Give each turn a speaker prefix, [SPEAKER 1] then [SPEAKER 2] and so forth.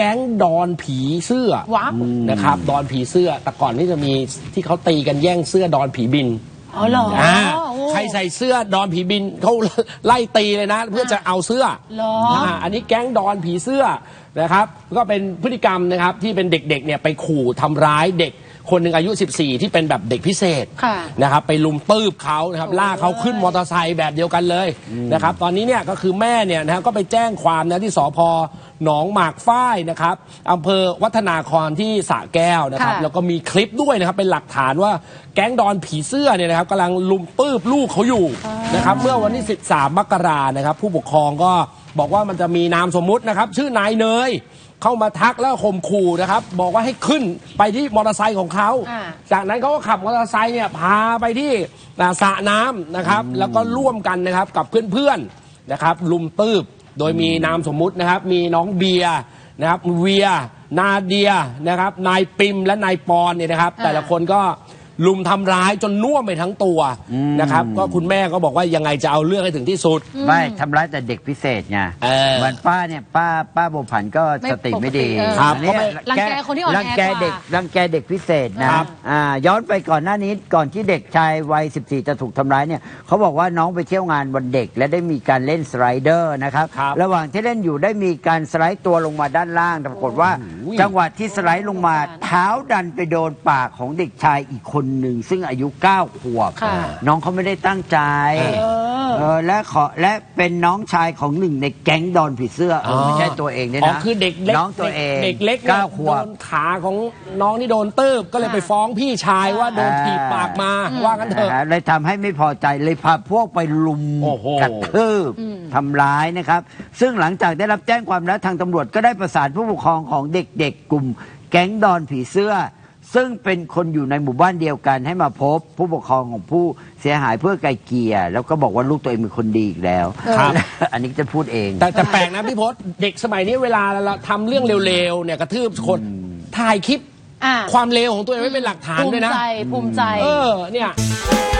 [SPEAKER 1] แก๊งดอนผีเสื้อ
[SPEAKER 2] ว้าว
[SPEAKER 1] นะครับดอนผีเสื้อ แต่ก่อนที่จะมีที่เขาตีกันแย่งเสื้อดอนผีบิน
[SPEAKER 2] อ๋อเหรอ
[SPEAKER 1] อ่า
[SPEAKER 2] โอ้
[SPEAKER 1] ใครใส่เสื้อดอนผีบินเขาไล่ตีเลยนะ เพื่อจะเอาเสื้อ
[SPEAKER 2] เหรอ
[SPEAKER 1] อ่าอันนี้แก๊งดอนผีเสื้อนะครับ ก็เป็นพฤติกรรมนะครับที่เป็นเด็กๆเนี่ยไปขู่ทำร้ายเด็ก คนหนึ่งอายุ 14 ที่เป็นแบบเด็กพิเศษ
[SPEAKER 2] ค่ะ
[SPEAKER 1] นะครับไปลุมปืบเขานะครับลากเขาขึ้นมอเตอร์ไซค์แบบเดียวกันเลยนะครับตอนนี้เนี่ยก็คือแม่เนี่ยนะฮะก็ไปแจ้งความนะที่สพหนองหมากฝ้ายนะครับอำเภอวัฒนาครที่สระแก้วนะครับ
[SPEAKER 2] ค่ะ
[SPEAKER 1] แล้วก็มีคลิปด้วยนะครับเป็นหลักฐานว่าแก๊งดอนผีเสื้อเนี่ยนะครับกำลังลุมปืบลูกเขาอยู่นะครับเมื่อวันที่ 13 มกรานะครับผู้ปกครองก็ บอกว่ามันจะมีนามสมมุตินะครับ ชื่อนายเนย เข้ามาทักแล้วข่มขู่นะครับ บอกว่าให้ขึ้นไปที่มอเตอร์ไซค์ของเขา
[SPEAKER 2] อ่า
[SPEAKER 1] จากนั้นเขาก็ขับมอเตอร์ไซค์เนี่ยพาไปที่อ่าสระน้ำนะครับ แล้วก็ร่วมกันนะครับกับเพื่อนๆนะครับ ลุมตืบโดยมีนามสมมุตินะครับ มีน้องเบียร์นะครับเวีย นาเดียนะครับ นายปิมและนายปอนเนี่ยนะครับ
[SPEAKER 2] อ่า
[SPEAKER 1] แต่ละคนก็ ลุมทำร้ายจนน่วมไปทั้งตัวนะครับ ก็คุณแม่ก็บอกว่ายังไงจะเอาเรื่องให้ถึงที่สุด
[SPEAKER 3] ไม่ทำร้ายแต่เด็กพิเศษไง
[SPEAKER 1] เออ
[SPEAKER 3] เหมือนป้าเนี่ยป้าป้าบัวผันก็
[SPEAKER 2] ไม่
[SPEAKER 3] สติไม่ดี
[SPEAKER 2] ปกติเออ
[SPEAKER 1] ครับ
[SPEAKER 3] อันนี้
[SPEAKER 2] รังแกคนที่อ่อนแอ
[SPEAKER 3] รังแกเด็ก
[SPEAKER 2] กว่า
[SPEAKER 3] รังแกเด็กพิเศษนะครับ อ่าย้อนไปก่อนหน้านี้ก่อนที่เด็กชายวัย 14 จะถูกทำร้ายเนี่ยเขาบอกว่าน้องไปเที่ยวงานวันเด็ก และได้มีการเล่นสไลเดอร์นะครับ
[SPEAKER 1] ครับ
[SPEAKER 3] ระหว่างที่เล่นอยู่ได้มีการสไลด์ตัวลงมาด้านล่างแต่ปรากฏว่า
[SPEAKER 1] โอ้โห
[SPEAKER 3] จังหวะที่สไลด์ลงมาเท้าดันไปโดนปากของเด็กชายอีกคนหนึ่งซึ่งอายุ9ขวบ
[SPEAKER 2] ค่ะ
[SPEAKER 3] น้องเขาไม่ได้ตั้งใจ
[SPEAKER 2] เออ
[SPEAKER 3] เออและขอและเป็นน้องชายของหนึ่งในแก๊งดอนผีเสื้อเออไม่ใช่ตัวเองด้วย
[SPEAKER 1] อ๋อ
[SPEAKER 3] นะ
[SPEAKER 1] คือเด็กเล็ก
[SPEAKER 3] น้องตัวเอง
[SPEAKER 1] เด็กเล็กนี่ย
[SPEAKER 3] เก้าขว
[SPEAKER 1] โด
[SPEAKER 3] บ
[SPEAKER 1] นขาของน้องที่โดนตืบก็เลยไปฟ้องพี่ชายว่าโดนถีบปากมาว่ากันเถอะ
[SPEAKER 3] นะฮะเลยทำให้ไม่พอใจเลยพาพวกไปลุม
[SPEAKER 1] โอ้โห
[SPEAKER 3] กระทืบทำร้ายนะครับ ซึ่งหลังจากได้รับแจ้งความแล้วทางตำรวจก็ได้ประสานผู้ปกครองของเด็กๆกลุ่ม แก๊งดอนผีเสื้อ ซึ่งเป็นคนอยู่ในหมู่บ้านเดียวกันให้มาพบผู้ปกครองของผู้เสียหายเพื่อไกลเกลี่ยแล้วก็บอกว่าลูกตัวเองเป็นคนดีอีกแล้ว
[SPEAKER 1] ครับ
[SPEAKER 3] อันนี้จะพูดเอง
[SPEAKER 1] แต่แต่แปลกนะพี่พศเด็กสมัยนี้เวลาเราทำเรื่องเร็วๆเนี่ยกระทืบคนถ่ายคลิป
[SPEAKER 2] อ่า
[SPEAKER 1] ความเลวของตัวเองไว้เป็นหลักฐาน
[SPEAKER 2] ภู
[SPEAKER 1] ด้วย
[SPEAKER 2] มิ
[SPEAKER 1] นะ
[SPEAKER 2] ใจภูมิใจ
[SPEAKER 1] เออเนี่ย
[SPEAKER 4] เพราะไม่